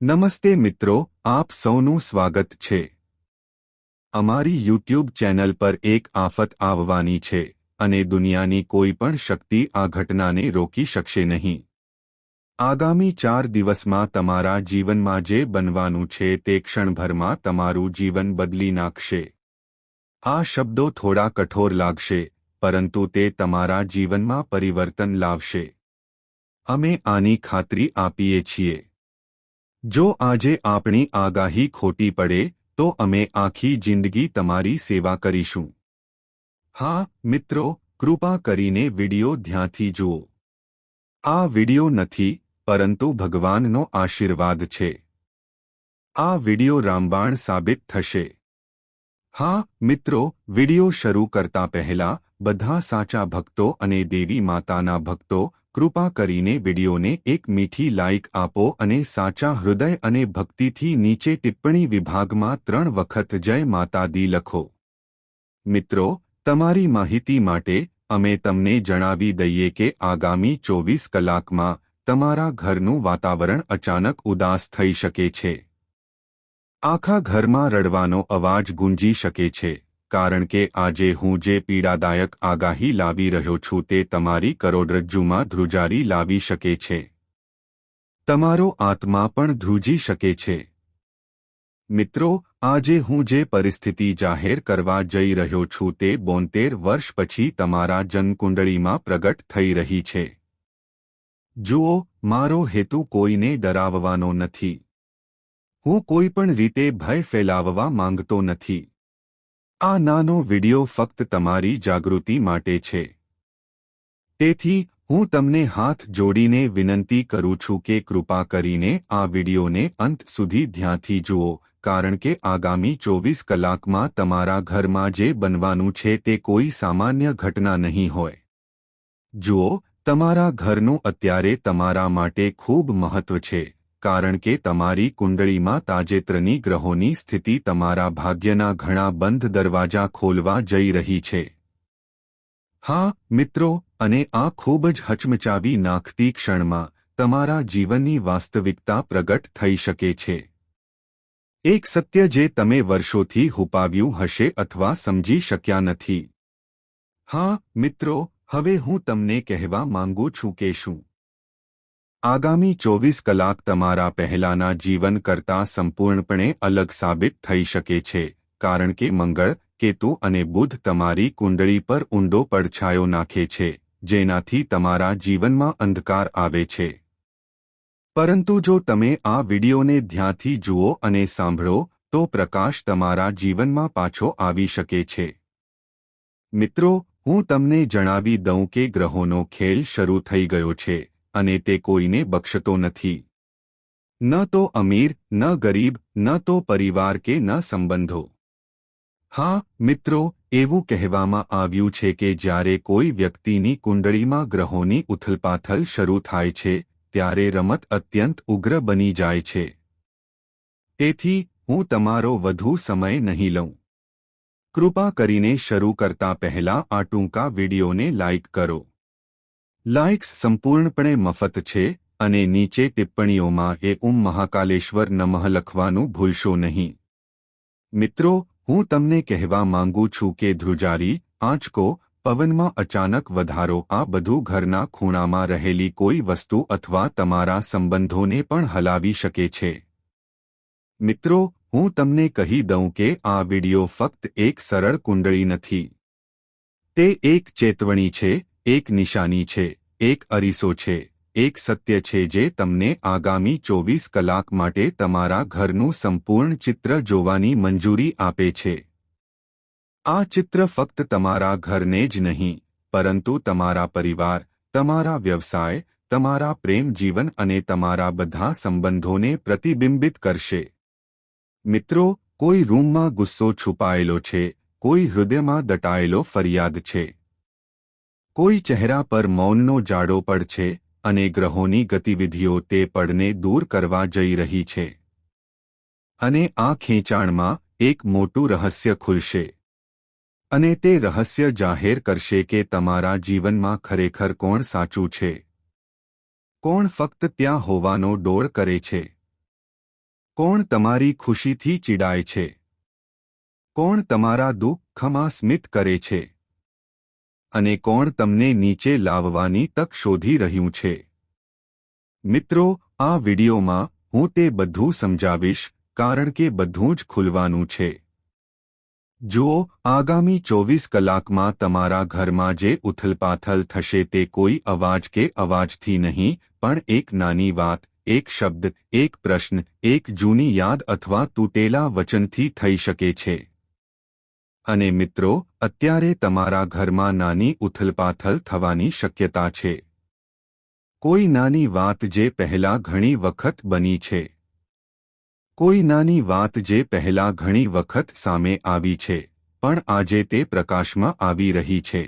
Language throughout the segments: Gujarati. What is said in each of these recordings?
નમસ્તે મિત્રો, આપ સૌનું સ્વાગત છે. અમારી યુટ્યુબ ચેનલ પર એક આફત આવવાની છે અને દુનિયાની કોઈ પણ શક્તિ આ ઘટનાને રોકી શકશે નહીં. આગામી ચાર દિવસમાં તમારા જીવનમાં જે બનવાનું છે તે ક્ષણભરમાં તમારું જીવન બદલી નાખશે. આ શબ્દો થોડા કઠોર લાગશે, પરંતુ તે તમારા જીવનમાં પરિવર્તન લાવશે. અમે આની ખાતરી આપીએ છીએ. જો આજે આપણી આગાહી ખોટી પડે, તો અમે આખી જિંદગી તમારી સેવા કરીશું. હા, મિત્રો, કૃપા કરીને વિડિયો ધ્યાનથી જુઓ. આ વિડિયો નથી, પરંતુ ભગવાનનો આશીર્વાદ છે. આ વિડિયો રામબાણ સાબિત થશે. હા, મિત્રો, વિડિયો શરૂ કરતા પહેલા, બધા સાચા ભક્તો અને દેવી માતાના ભક્તો કૃપા કરીને વિડીયોને એક મીઠી લાઇક આપો અને સાચા હૃદય અને ભક્તિથી નીચે ટિપ્પણી વિભાગમાં ત્રણ વખત જય માતા દી લખો. મિત્રો, તમારી માહિતી માટે અમે તમને જણાવી દઈએ કે આગામી ચોવીસ કલાકમાં તમારા ઘરનું વાતાવરણ અચાનક ઉદાસ થઈ શકે છે. આખા ઘરમાં રડવાનો અવાજ ગુંજી શકે છે. કારણ કે આજે હું જે પીડાદાયક આગાહી લાવી રહ્યો છું તે તમારી કરોડરજ્જુમાં ધ્રુજારી લાવી શકે છે. તમારો આત્મા પણ ધ્રુજી શકે છે. મિત્રો, આજે હું જે પરિસ્થિતિ જાહેર કરવા જઈ રહ્યો છું તે બોતેર વર્ષ પછી તમારા જનકુંડળીમાં પ્રગટ થઈ રહી છે. જુઓ, મારો હેતુ કોઈને ડરાવવાનો નથી. હું કોઈ પણ રીતે ભય ફેલાવવા માંગતો નથી. આ નાનો વિડિયો ફક્ત તમારી જાગૃતિ માટે છે. તેથી, હું તમને હાથ જોડીને વિનંતી કરું છું કે કૃપા કરીને આ વિડિયોને અંત સુધી ધ્યાનથી જુઓ, કારણ કે આગામી ચોવીસ કલાકમાં તમારા ઘરમાં જે બનવાનું છે તે કોઈ સામાન્ય ઘટના નહીં હોય. જુઓ, તમારા ઘરનું અત્યારે તમારા માટે ખૂબ મહત્વ છે. કારણ કે તમારી કુંડળીમાં તાજેતરની ગ્રહોની સ્થિતિ તમારા ભાગ્યના ઘણા બંધ દરવાજા ખોલવા જઈ રહી છે. હા, મિત્રો, અને આ ખૂબ જ હચમચાવી નાખતી ક્ષણમાં તમારા જીવનની વાસ્તવિકતા પ્રગટ થઈ શકે છે. એક સત્ય જે તમે વર્ષોથી હુપાવ્યું હશે અથવા સમજી શક્યા નથી. હા, મિત્રો, હવે હું તમને કહેવા માંગુ છું કે શું આગામી ચોવીસ કલાક તમારા પહેલાના જીવન કરતાં સંપૂર્ણપણે અલગ સાબિત થઈ શકે છે, કારણ કે મંગળ, કેતુ અને બુધ તમારી કુંડળી પર ઊંડો પડછાયો નાખે છે, જેનાથી તમારા જીવનમાં અંધકાર આવે છે. પરંતુ જો તમે આ વિડિયોને ધ્યાનથી જુઓ અને સાંભળો, તો પ્રકાશ તમારા જીવનમાં પાછો આવી શકે છે. મિત્રો, હું તમને જણાવી દઉં કે ગ્રહોનો ખેલ શરૂ થઈ ગયો છે. અને તે કોઈને બક્ષતો નથી. ન તો અમીર, ન ગરીબ, ન તો પરિવાર કે ન સંબંધો. હા, મિત્રો, એવું કહેવામાં આવ્યું છે કે જ્યારે કોઈ વ્યક્તિની કુંડળીમાં ગ્રહોની ઉથલપાથલ શરૂ થાય છે, ત્યારે રમત અત્યંત ઉગ્ર બની જાય છે. તેથી, હું તમારો વધુ સમય નહીં લઉં. કૃપા કરીને શરૂ કરતા પહેલા આ ટૂંકા વિડીયોને લાઇક કરો. લાઇક્સ સંપૂર્ણપણે મફત છે અને નીચે ટિપ્પણીઓમાં એ ઉમ મહાકાલેશ્વર નમઃ લખવાનું ભૂલશો નહીં. મિત્રો, હું તમને કહેવા માંગુ છું કે ધ્રુજારી, આંચકો, પવનમાં અચાનક વધારો, આ બધું ઘરના ખૂણામાં રહેલી કોઈ વસ્તુ અથવા તમારા સંબંધોને પણ હલાવી શકે છે. મિત્રો, હું તમને કહી દઉં કે આ વિડિયો ફક્ત એક સરળ કુંડળી નથી. તે એક ચેતવણી છે એક નિશાની છે, એક અરીસો છે, એક સત્ય છે જે તમને આગામી ચોવીસ કલાક માટે તમારા ઘરનું સંપૂર્ણ ચિત્ર જોવાની મંજૂરી આપે છે. આ ચિત્ર ફક્ત તમારા ઘરને જ નહીં, પરંતુ તમારા પરિવાર, તમારા વ્યવસાય, તમારા પ્રેમ જીવન અને તમારા બધા સંબંધોને પ્રતિબિંબિત કરશે. મિત્રો, કોઈ રૂમમાં ગુસ્સો છુપાયેલો છે, કોઈ હૃદયમાં દટાયેલો ફરિયાદ છે. કોઈ ચહેરા પર મૌનનો જાડો પડ છે અને ગ્રહોની ગતિવિધિઓ તે પડને દૂર કરવા જઈ રહી છે. અને આ ખેંચાણમાં એક મોટું રહસ્ય ખુલશે. અને તે રહસ્ય જાહેર કરશે કે તમારા જીવનમાં ખરેખર કોણ સાચું છે. કોણ ફક્ત ત્યાં હોવાનો ડોળ કરે છે. કોણ તમારી ખુશીથી ચીડાય છે. કોણ તમારા દુઃખમાં સ્મિત કરે છે. અને કોણ તમને નીચે લાવવાની તક શોધી રહ્યું છે? મિત્રો, આ વિડીયોમાં હું તે બધું સમજાવીશ, કારણ કે બધું જ ખુલવાનું છે. જુઓ આગામી ચોવીસ કલાકમાં તમારા ઘરમાં જે ઉથલપાથલ થશે તે કોઈ અવાજ કે અવાજથી નહીં, પણ એક નાની વાત, એક શબ્દ, એક પ્રશ્ન, એક જૂની યાદ અથવા તૂટેલા વચનથી થઈ શકે છે. અને મિત્રો, અત્યારે તમારા ઘરમાં નાની ઉથલપાથલ થવાની શક્યતા છે. કોઈ નાની વાત જે પહેલા ઘણી વખત બની છે. કોઈ નાની વાત જે પહેલા ઘણી વખત સામે આવી છે, પણ આજે તે પ્રકાશમાં આવી રહી છે.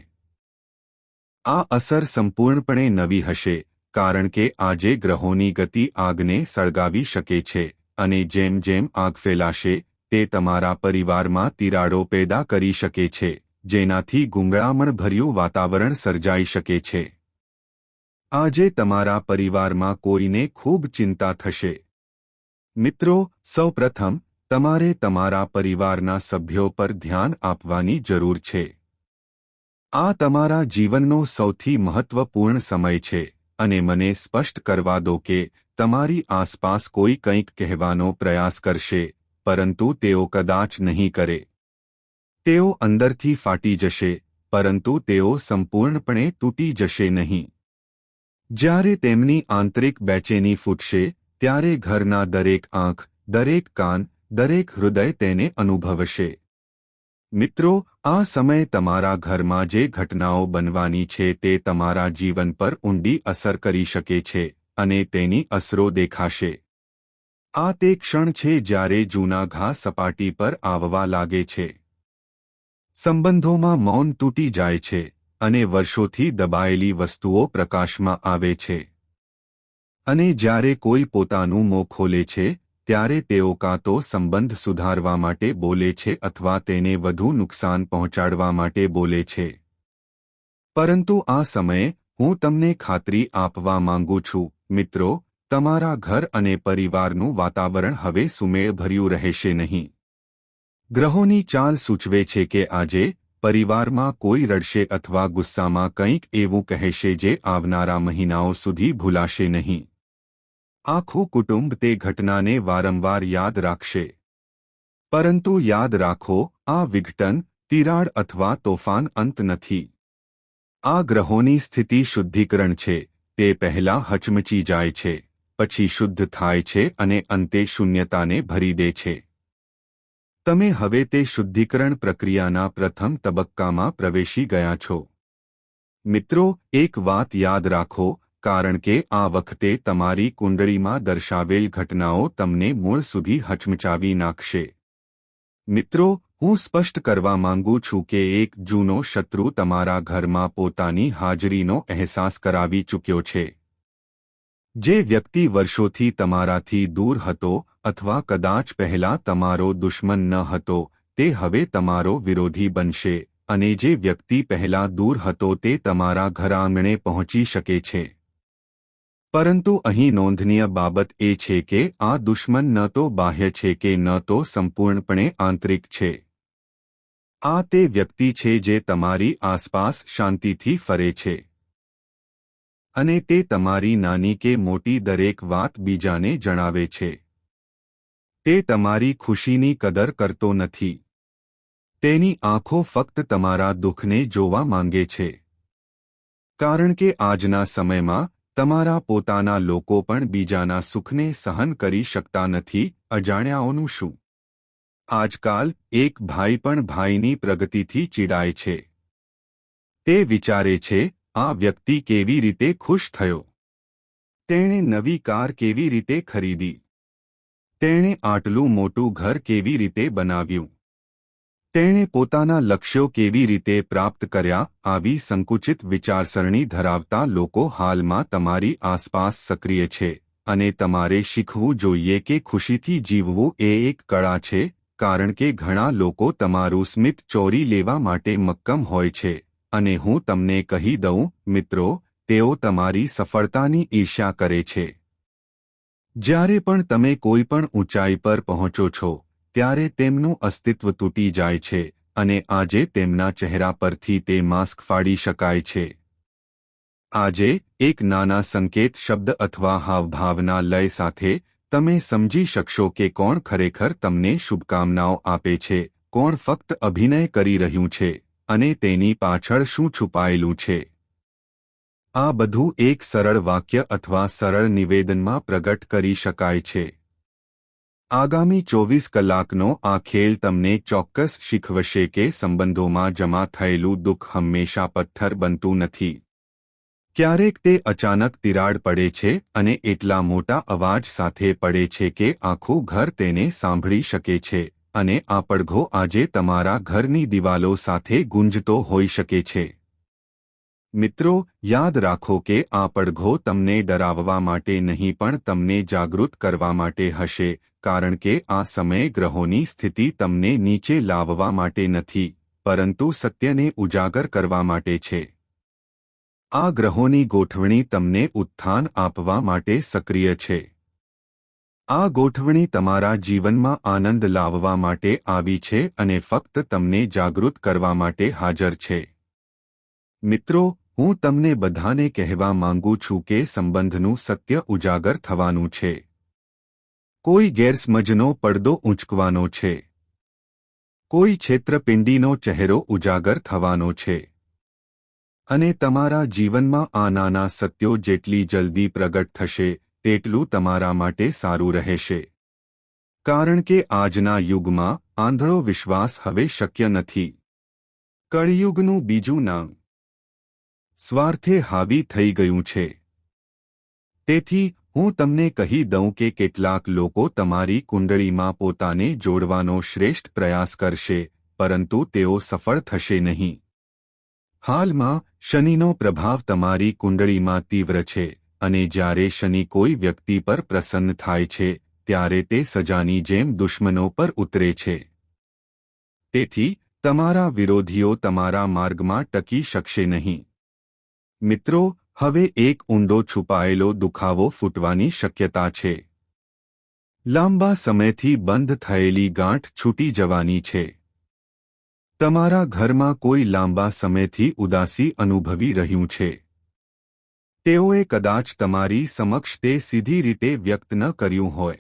આ અસર સંપૂર્ણપણે નવી હશે, કારણ કે આજે ગ્રહોની ગતિ આગને સળગાવી શકે છે, અને જેમ જેમ આગ ફેલાશે તે તમારા પરિવારમાં તિરાડો પેદા કરી શકે છે, જેનાથી ગુંગળામણભર્યું વાતાવરણ સર્જાઈ શકે છે. આજે તમારા પરિવારમાં કોઈને ખૂબ ચિંતા થશે. મિત્રો, સૌપ્રથમ, તમારે તમારા પરિવારના સભ્યો પર ધ્યાન આપવાની જરૂર છે. આ તમારા જીવનનો સૌથી મહત્વપૂર્ણ સમય છે, અને મને સ્પષ્ટ કરવા દો કે તમારી આસપાસ કોઈ કંઈક કહેવાનો પ્રયાસ કરશે પરંતુ તેઓ કદાચ નહીં કરે. તેઓ અંદરથી ફાટી જશે, પરંતુ તેઓ સંપૂર્ણપણે તૂટી જશે નહીં. જ્યારે તેમની આંતરિક બેચેની ફૂટશે, ત્યારે ઘરના દરેક આંખ, દરેક કાન, દરેક હૃદય તેને અનુભવશે. મિત્રો, આ સમય તમારા ઘરમાં જે ઘટનાઓ બનવાની છે તે તમારા જીવન પર ઊંડી અસર કરી શકે છે અને તેની અસરો દેખાશે. આ તે ક્ષણ છે જ્યારે જૂના ઘા સપાટી પર આવવા લાગે છે. સંબંધોમાં મૌન તૂટી જાય છે અને વર્ષોથી દબાયેલી વસ્તુઓ પ્રકાશમાં આવે છે. અને જ્યારે કોઈ પોતાનું મોં ખોલે છે, ત્યારે તેઓ કાં તો સંબંધ સુધારવા માટે બોલે છે અથવા તેને વધુ નુકસાન પહોંચાડવા માટે બોલે છે. પરંતુ આ સમયે હું તમને ખાતરી આપવા માંગુ છું, મિત્રો તમારા ઘર અને પરિવારનું વાતાવરણ હવે સુમેળભર્યું રહેશે નહીં. ગ્રહોની ચાલ સૂચવે છે કે આજે પરિવારમાં કોઈ રડશે અથવા ગુસ્સામાં કંઈક એવું કહેશે જે આવનારા મહિનાઓ સુધી ભૂલાશે નહીં. આખું કુટુંબ તે ઘટનાને વારંવાર યાદ રાખશે. પરંતુ યાદ રાખો, આ વિઘટન, તિરાડ અથવા તોફાન અંત નથી. આ ગ્રહોની સ્થિતિ શુદ્ધિકરણ છે, તે પહેલા હચમચી જાય છે. પછી શુદ્ધ થાય છે અને અંતે શૂન્યતાને ભરી દે છે. તમે હવે તે શુદ્ધિકરણ પ્રક્રિયાના પ્રથમ તબક્કામાં પ્રવેશી ગયા છો. મિત્રો, એક વાત યાદ રાખો, કારણ કે આ વખતે તમારી કુંડળીમાં દર્શાવેલ ઘટનાઓ તમને મૂળ સુધી હચમચાવી નાખશે. મિત્રો, હું સ્પષ્ટ કરવા માંગુ છું કે એક જૂનો શત્રુ તમારા ઘરમાં પોતાની હાજરીનો અહેસાસ કરાવી ચૂક્યો છે. જે વ્યક્તિ વર્ષોથી તમારાથી દૂર હતો અથવા કદાચ પહેલા તમારો દુશ્મન ન હતો, તે હવે તમારો વિરોધી બનશે અને જે વ્યક્તિ પહેલા દૂર હતો તે તમારા ઘરાંગણે પહોંચી શકે છે. પરંતુ અહીં નોંધનીય બાબત એ છે કે આ દુશ્મન ન તો બાહ્ય છે કે ન તો સંપૂર્ણપણે આંતરિક છે. આ તે વ્યક્તિ છે જે તમારી આસપાસ શાંતિથી ફરે છે. અને તે તમારી નાની કે મોટી દરેક વાત બીજાને જણાવે છે. તે તમારી ખુશીની કદર કરતો નથી. તેની આંખો ફક્ત તમારા દુઃખને જોવા માંગે છે. કારણ કે આજના સમયમાં, તમારા પોતાના લોકો પણ બીજાના સુખને સહન કરી શકતા નથી, અજાણ્યાઓનું શું? આજકાલ, એક ભાઈ પણ ભાઈની પ્રગતિથી ચીડાય છે. તે વિચારે છે આ વ્યક્તિ કેવી રીતે ખુશ થયો? તેણે નવી કાર કેવી રીતે ખરીદી? તેણે આટલું મોટું ઘર કેવી રીતે બનાવ્યું? તેણે પોતાના લક્ષ્યો કેવી રીતે પ્રાપ્ત કર્યા? આવી સંકુચિત વિચારસરણી ધરાવતા લોકો હાલમાં તમારી આસપાસ સક્રિય છે અને તમારે શીખવું જોઈએ કે ખુશીથી જીવવું એ એક કળા છે, કારણ કે ઘણા લોકો તમારું સ્મિત ચોરી લેવા માટે મક્કમ હોય છે. અને હું તમને કહી દઉં, મિત્રો, તેઓ તમારી સફળતાની ઈર્ષા કરે છે. જ્યારે પણ તમે કોઈ પણ ઊંચાઈ પર પહોંચો છો, ત્યારે તેમનું અસ્તિત્વ તૂટી જાય છે અને આજે તેમના ચહેરા પરથી તે માસ્ક ફાડી શકાય છે. આજે એક નાના સંકેત શબ્દ અથવા હાવભાવના લય સાથે તમે સમજી શકશો કે કોણ ખરેખર તમને શુભકામનાઓ આપે છે, કોણ ફક્ત અભિનય કરી રહ્યું છે. અને તેની પાછળ શું છુપાયેલું છે? આ બધું એક સરળ વાક્ય અથવા સરળ નિવેદનમાં પ્રગટ કરી શકાય છે. આગામી ચોવીસ કલાકનો આ ખેલ તમને ચોક્કસ શીખવશે કે સંબંધોમાં જમા થયેલું દુઃખ હંમેશા પથ્થર બનતું નથી. ક્યારેક તે અચાનક તિરાડ પડે છે અને એટલા મોટા અવાજ સાથે પડે છે કે આખું ઘર તેને સાંભળી શકે છે. અને આ પડઘો આજે તમારા ઘરની દિવાલો સાથે ગુંજતો હોઈ શકે છે. મિત્રો, યાદ રાખો કે આ પડઘો તમને ડરાવવા માટે નહીં પણ તમને જાગૃત કરવા માટે હશે, કારણ કે આ સમયે ગ્રહોની સ્થિતિ તમને નીચે લાવવા માટે નથી, પરંતુ સત્યને ઉજાગર કરવા માટે છે. આ ગ્રહોની ગોઠવણી તમને ઉત્થાન આપવા માટે સક્રિય છે. આ ગોઠવણી તમારા જીવનમાં આનંદ લાવવા માટે આવી છે અને ફક્ત તમને જાગૃત કરવા માટે હાજર છે. મિત્રો, હું તમને બધાને કહેવા માંગુ છું કે સંબંધનું સત્ય ઉજાગર થવાનું છે. કોઈ ગેરસમજનો પડદો ઊંચકવાનો છે. કોઈ છેત્રપિંડીનો ચહેરો ઉજાગર થવાનો છે. અને તમારા જીવનમાં આ નાના સત્યો જેટલી જલ્દી પ્રગટ થશે તેટલું તમારા માટે સારું રહેશે. કારણ કે આજના યુગમાં આંધળો વિશ્વાસ હવે શક્ય નથી. કળિયુગનું બીજું નામ સ્વાર્થે હાવી થઈ ગયું છે. તેથી, હું તમને કહી દઉં કે કેટલાક લોકો તમારી કુંડળીમાં પોતાને જોડવાનો શ્રેષ્ઠ પ્રયાસ કરશે, પરંતુ તેઓ સફળ થશે નહીં. હાલમાં, શનિનો પ્રભાવ તમારી કુંડળીમાં તીવ્ર છે. અને જ્યારે શનિ કોઈ વ્યક્તિ પર પ્રસન્ન થાય છે, ત્યારે તે સજાની જેમ દુશ્મનો પર ઉતરે છે. તેથી, તમારા વિરોધીઓ તમારા માર્ગમાં ટકી શકશે નહીં. મિત્રો, હવે એક ઊંડો છુપાયેલો દુખાવો ફૂટવાની શક્યતા છે. લાંબા સમયથી બંધ થયેલી ગાંઠ છૂટી જવાની છે. તમારા ઘરમાં કોઈ લાંબા સમયથી ઉદાસી અનુભવી રહ્યું છે. તેઓએ કદાચ તમારી સમક્ષ તે સીધી રીતે વ્યક્ત ન કર્યું હોય.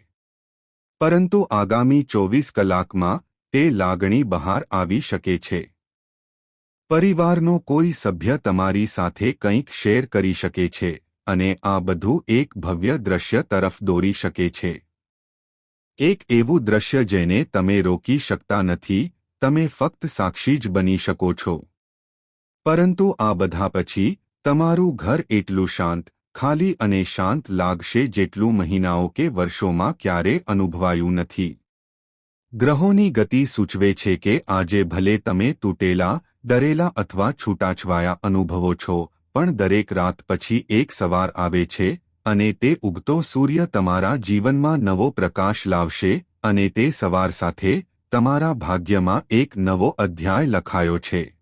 પરંતુ આગામી ચોવીસ કલાકમાં તે લાગણી બહાર આવી શકે છે. પરિવારનો કોઈ સભ્ય તમારી સાથે કંઈક શેર કરી શકે છે અને આ બધું એક ભવ્ય દ્રશ્ય તરફ દોરી શકે છે. એક એવું દ્રશ્ય જેને તમે રોકી શકતા નથી, તમે ફક્ત સાક્ષી જ બની શકો છો. પરંતુ આ બધા પછી તમારું ઘર એટલું શાંત, ખાલી અને શાંત લાગશે જેટલું મહિનાઓ કે વર્ષોમાં ક્યારે અનુભવાયું નથી. ગ્રહોની ગતિ સૂચવે છે કે આજે ભલે તમે તૂટેલા, ડરેલા અથવા છૂટાછવાયા અનુભવો છો, પણ દરેક રાત પછી એક સવાર આવે છે, અને તે ઉગતો સૂર્ય તમારા જીવનમાં નવો પ્રકાશ લાવશે, અને તે સવાર સાથે તમારા ભાગ્યમાં એક નવો અધ્યાય લખાયો છે.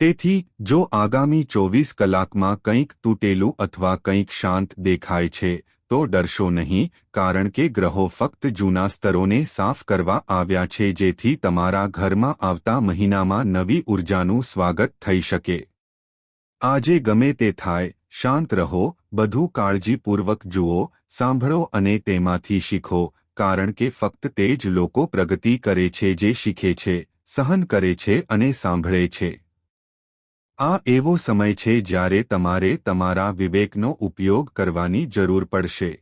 તેથી, જો આગામી ચોવીસ કલાકમાં કંઈક તૂટેલું અથવા કંઈક શાંત દેખાય છે, તો ડરશો નહીં, કારણ કે ગ્રહો ફક્ત જૂના સ્તરોને સાફ કરવા આવ્યા છે જેથી તમારા ઘરમાં આવતા મહિનામાં નવી ઉર્જાનું સ્વાગત થઈ શકે. આજે ગમે તે થાય, શાંત રહો, બધું કાળજીપૂર્વક જુઓ, સાંભળો અને તેમાંથી શીખો, કારણ કે ફક્ત તે જ લોકો પ્રગતિ કરે છે જે શીખે છે, સહન કરે છે અને સાંભળે છે. આ એવો સમય છે જ્યારે તમારે તમારા વિવેકનો ઉપયોગ કરવાની જરૂર પડશે.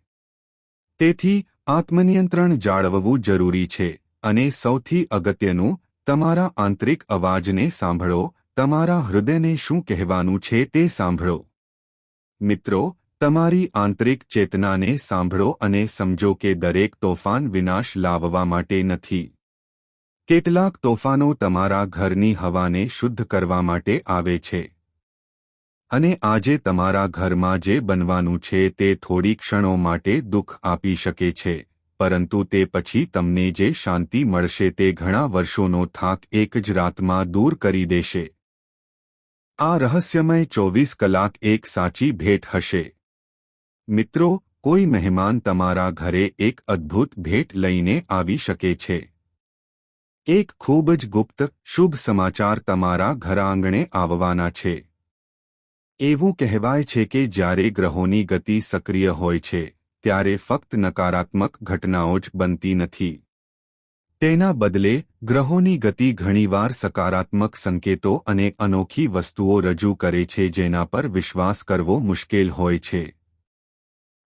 તેથી, આત્મનિયંત્રણ જાળવવું જરૂરી છે અને સૌથી અગત્યનું, તમારા આંતરિક અવાજને સાંભળો, તમારા હૃદયને શું કહેવાનું છે તે સાંભળો. મિત્રો, તમારી આંતરિક ચેતનાને સાંભળો અને સમજો કે દરેક તોફાન વિનાશ લાવવા માટે નથી. કેટલાક તોફાનો તમારા ઘરની હવાને શુદ્ધ કરવા માટે આવે છે. અને આજે તમારા ઘરમાં જે બનવાનું છે તે થોડી ક્ષણો માટે દુઃખ આપી શકે છે, પરંતુ તે પછી તમને જે શાંતિ મળશે તે ઘણા વર્ષોનો થાક એક જ રાતમાં દૂર કરી દેશે. આ રહસ્યમય ચોવીસ કલાક એક સાચી ભેટ હશે. મિત્રો, કોઈ મહેમાન તમારા ઘરે એક અદ્ભુત ભેટ લઈને આવી શકે છે. એક ખૂબ જ ગુપ્ત, શુભ સમાચાર તમારા ઘરઆંગણે આવવાના છે. એવું કહેવાય છે કે જ્યારે ગ્રહોની ગતિ સક્રિય હોય છે, ત્યારે ફક્ત નકારાત્મક ઘટનાઓ જ બનતી નથી. તેના બદલે, ગ્રહોની ગતિ ઘણીવાર સકારાત્મક સંકેતો અને અનોખી વસ્તુઓ રજૂ કરે છે જેના પર વિશ્વાસ કરવો મુશ્કેલ હોય છે.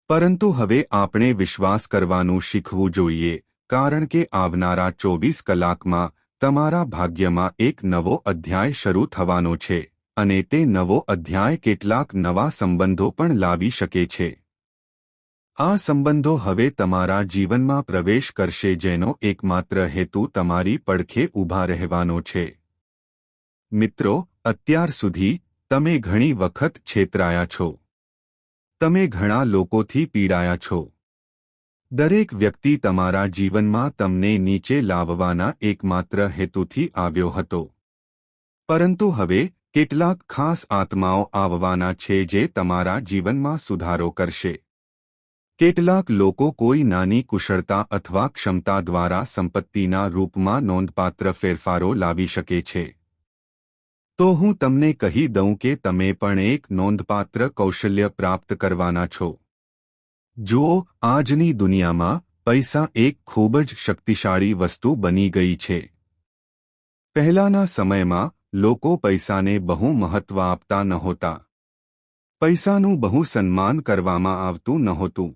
પરંતુ હવે આપણે વિશ્વાસ કરવાનું શીખવું જોઈએ. કારણ કે આવનારા ચોવીસ કલાકમાં તમારા ભાગ્યમાં એક નવો અધ્યાય શરૂ થવાનો છે અને તે નવો અધ્યાય કેટલાક નવા સંબંધો પણ લાવી શકે છે. આ સંબંધો હવે તમારા જીવનમાં પ્રવેશ કરશે જેનો એકમાત્ર હેતુ તમારી પડખે ઊભા રહેવાનો છે. મિત્રો, અત્યાર સુધી તમે ઘણી વખત છેતરાયા છો. તમે ઘણા લોકોથી પીડાયા છો. દરેક વ્યક્તિ તમારા જીવનમાં તમને નીચે લાવવાના એકમાત્ર હેતુથી આવ્યો હતો. પરંતુ હવે, કેટલાક ખાસ આત્માઓ આવવાના છે જે તમારા જીવનમાં સુધારો કરશે. કેટલાક લોકો કોઈ નાની કુશળતા અથવા ક્ષમતા દ્વારા સંપત્તિના રૂપમાં નોંધપાત્ર ફેરફારો લાવી શકે છે. તો હું તમને કહી દઉં કે તમે પણ એક નોંધપાત્ર કૌશલ્ય પ્રાપ્ત કરવાના છો. જુઓ આજની દુનિયામાં પૈસા એક ખૂબ જ શક્તિશાળી વસ્તુ બની ગઈ છે. પહેલાના સમયમાં લોકો પૈસાને બહુ મહત્વ આપતા નહોતા. પૈસાનું બહુ સન્માન કરવામાં આવતું નહોતું.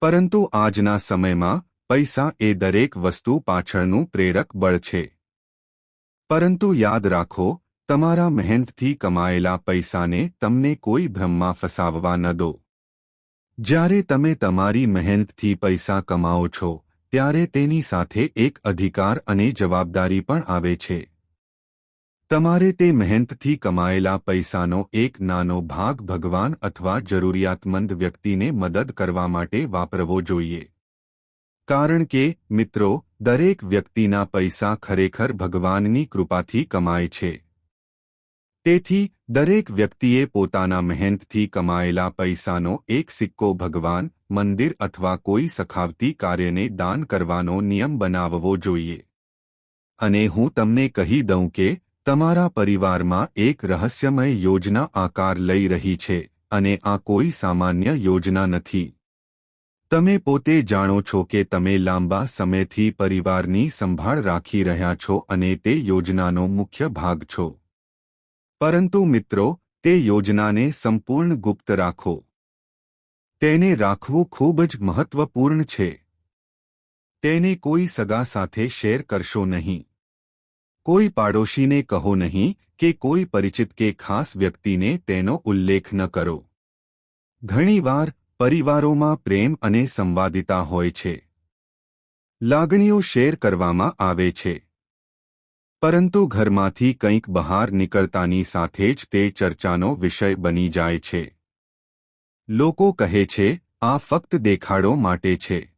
પરંતુ આજના સમયમાં પૈસા એ દરેક વસ્તુ પાછળનું પ્રેરક બળ છે. પરંતુ યાદ રાખો, તમારા મહેનતથી કમાયેલા પૈસાને તમને કોઈ ભ્રમમાં ફસાવવા ન દો. જ્યારે તમે તમારી મહેનતથી પૈસા કમાઓ છો, ત્યારે તેની સાથે એક અધિકાર અને જવાબદારી પણ આવે છે. તમારે તે મહેનતથી કમાયેલા પૈસાનો એક નાનો ભાગ ભગવાન અથવા જરૂરિયાતમંદ વ્યક્તિને મદદ કરવા માટે વાપરવો જોઈએ. કારણ કે, મિત્રો, દરેક વ્યક્તિના પૈસા ખરેખર ભગવાનની કૃપાથી કમાય છે. તેથી, દરેક વ્યક્તિએ પોતાના મહેનતથી કમાયેલા પૈસાનો એક સિક્કો ભગવાન, મંદિર અથવા કોઈ સખાવતી કાર્યને દાન કરવાનો નિયમ બનાવવો જોઈએ. અને હું તમને કહી દઉં કે, તમારા પરિવારમાં એક રહસ્યમય યોજના આકાર લઈ રહી છે, અને આ કોઈ સામાન્ય યોજના નથી. તમે પોતે જાણો છો કે તમે લાંબા સમયથી પરિવારની સંભાળ રાખી રહ્યા છો અને તે યોજનાનો મુખ્ય ભાગ છો. પરંતુ મિત્રો, તે યોજનાને સંપૂર્ણ ગુપ્ત રાખો. તેને રાખવું ખૂબ જ મહત્વપૂર્ણ છે. તેને કોઈ સગા સાથે શેર કરશો નહીં. કોઈ પાડોશીને કહો નહીં કે કોઈ પરિચિત કે ખાસ વ્યક્તિને તેનો ઉલ્લેખ ન કરો. ઘણીવાર પરિવારોમાં પ્રેમ અને સંવાદિતા હોય છે. લાગણીઓ શેર કરવામાં આવે છે. પરંતુ ઘરમાંથી કંઈક બહાર નીકળતાની સાથે જ તે ચર્ચાનો વિષય બની જાય છે. લોકો કહે છે, આ ફક્ત દેખાડો માટે છે.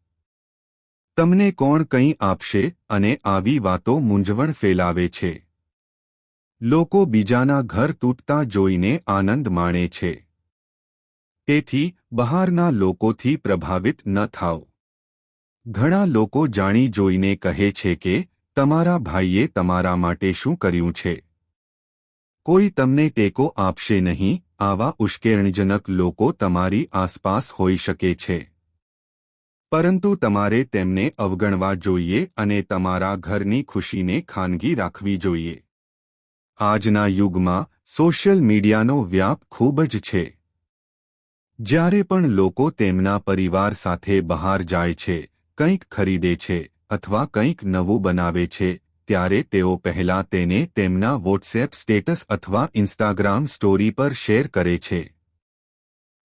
તમને કોણ કંઈ આપશે અને આવી વાતો મૂંઝવણ ફેલાવે છે. લોકો બીજાના ઘર તૂટતા જોઈને આનંદ માણે છે. તેથી, બહારના લોકોથી પ્રભાવિત ન થાઓ. ઘણા લોકો જાણી જોઈને કહે છે કે તમારા ભાઈએ તમારા માટે શું કર્યું છે? કોઈ તમને ટેકો આપશે નહીં, આવા ઉશ્કેરણીજનક લોકો તમારી આસપાસ હોઈ શકે છે. પરંતુ તમારે તેમને અવગણવા જોઈએ અને તમારા ઘરની ખુશીને ખાનગી રાખવી જોઈએ. આજના યુગમાં સોશિયલ મીડિયાનો વ્યાપ ખૂબ જ છે. જ્યારે પણ લોકો તેમના પરિવાર સાથે બહાર જાય છે, કંઈક ખરીદે છે અથવા કંઈક નવું બનાવે છે, ત્યારે તેઓ પહેલા તેને તેમના વોટ્સએપ સ્ટેટસ અથવા ઇન્સ્ટાગ્રામ સ્ટોરી પર શેર કરે છે.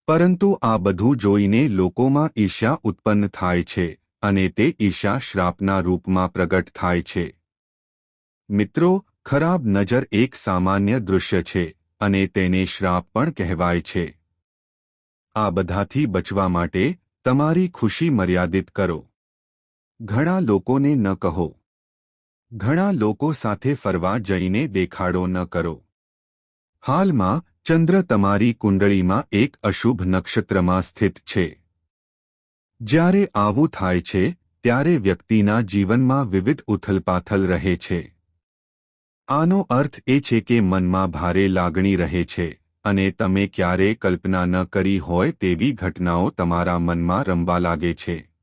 પરંતુ આ બધું જોઈને લોકોમાં ઈર્ષા ઉત્પન્ન થાય છે, અને તે ઈર્ષા શ્રાપના રૂપમાં પ્રગટ થાય છે. મિત્રો, ખરાબ નજર એક સામાન્ય દૃશ્ય છે, અને તેને શ્રાપ પણ કહેવાય છે. આ બધાથી બચવા માટે તમારી ખુશી મર્યાદિત કરો. ઘણા લોકોને ન કહો. ઘણા લોકો સાથે ફરવા જઈને દેખાડો ન કરો. હાલમાં, ચંદ્ર તમારી કુંડળીમાં એક અશુભ નક્ષત્રમાં સ્થિત છે. જ્યારે આવું થાય છે, ત્યારે વ્યક્તિના જીવનમાં વિવિધ ઉથલપાથલ રહે છે. આનો અર્થ એ છે કે મનમાં ભારે લાગણી રહે છે, અને તમે ક્યારે કલ્પના ન કરી હોય તેવી ઘટનાઓ તમારા મનમાં રમવા લાગે છે.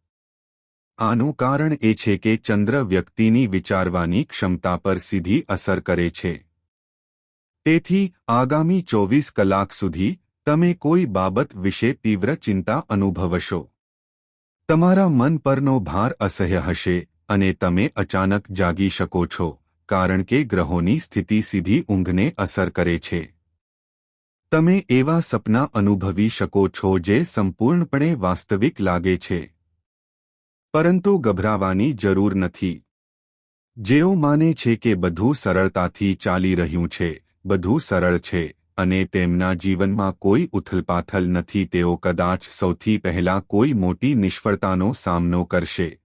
આનું કારણ એ છે કે ચંદ્ર વ્યક્તિની વિચારવાની ક્ષમતા પર સીધી અસર કરે છે. તેથી, આગામી ચોવીસ કલાક સુધી, તમે કોઈ બાબત વિશે તીવ્ર ચિંતા અનુભવશો. તમારા મન પરનો ભાર અસહ્ય હશે, અને તમે અચાનક જાગી શકો છો, કારણ કે ગ્રહોની સ્થિતિ સીધી ઊંઘને અસર કરે છે. તમે એવા સપના અનુભવી શકો છો જે સંપૂર્ણપણે વાસ્તવિક લાગે છે. પરંતુ ગભરાવાની જરૂર નથી. જેઓ માને છે કે બધું સરળતાથી ચાલી રહ્યું છે, બધું સરળ છે, અને તેમના જીવનમાં કોઈ ઉથલપાથલ નથી, તેઓ કદાચ સૌથી પહેલા કોઈ મોટી નિષ્ફળતાનો સામનો કરશે.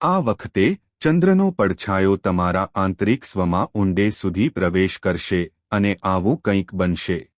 આ વખતે ચંદ્રનો પડછાયો તમારા આંતરિક સ્વમાં ઊંડે સુધી પ્રવેશ કરશે, અને આવું કંઈક બનશે.